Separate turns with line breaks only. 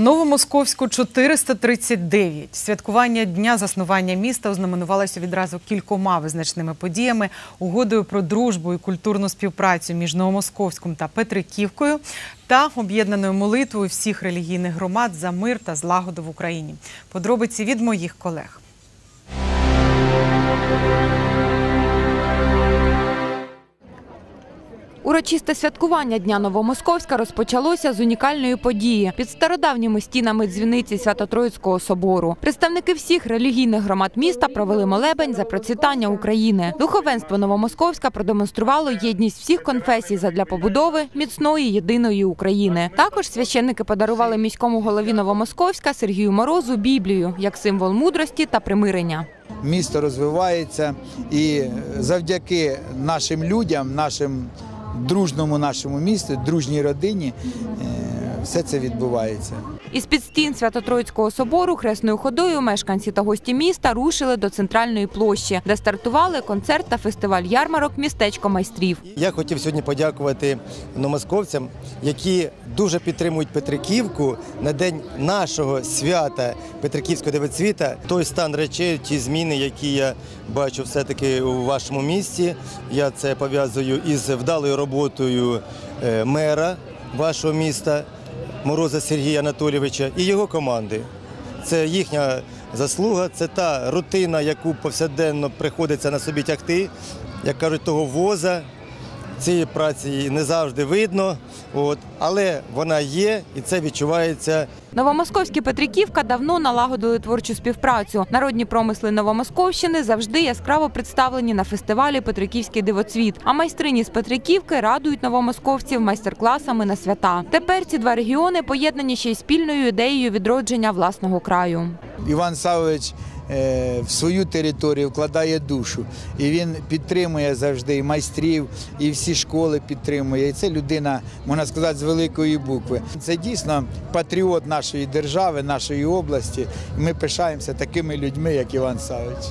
Новомосковську 439. Святкування дня заснування міста ознаменувалося відразу кількома визначними подіями, угодою про дружбу і культурну співпрацю між Новомосковськом та Петриківкою та об'єднаною молитвою всіх релігійних громад за мир та злагоду в Україні. Подробиці від моїх колег.
Урочисте святкування Дня Новомосковська розпочалося з унікальної події під стародавніми стінами дзвіниці Свято-Троїцького собору. Представники всіх релігійних громад міста провели молебень за процвітання України. Духовенство Новомосковська продемонструвало єдність всіх конфесій задля побудови міцної єдиної України. Також священники подарували міському голові Новомосковська Сергію Морозу Біблію як символ мудрості та примирення.
місто розвивається і завдяки нашим людям, нашим дружному нашому місту, дружній родині, е, все це відбувається.
Із під стін Свято-Троїцького собору хресною ходою мешканці та гості міста рушили до центральної площі, де стартували концерт та фестиваль ярмарок Містечко майстрів.
Я хотів сьогодні подякувати новомосковцям, які дуже підтримують Петриківку на день нашого свята Петриківського девицвіта. Той стан речей, ті зміни, які я бачу все-таки у вашому місті. Я це пов'язую із вдалою роботою е, мера вашого міста Мороза Сергія Анатолійовича і його команди. Це їхня заслуга, це та рутина, яку повсякденно приходиться на собі тягти, як кажуть, того воза. Цієї праці не завжди видно, от, але вона є і це відчувається
Новомосковські Петриківка давно налагодили творчу співпрацю. Народні промисли Новомосковщини завжди яскраво представлені на фестивалі Петриківський дивоцвіт. А майстрині з Петриківки радують новомосковців майстер-класами на свята. Тепер ці два регіони поєднані ще й спільною ідеєю відродження власного краю.
Іван Савович е, в свою територію вкладає душу, і він підтримує завжди і майстрів, і всі школи підтримує. І це людина, можна сказати, з великої букви. Це дійсно патріот нашої держави, нашої області. Ми пишаємося такими людьми, як Іван Савович.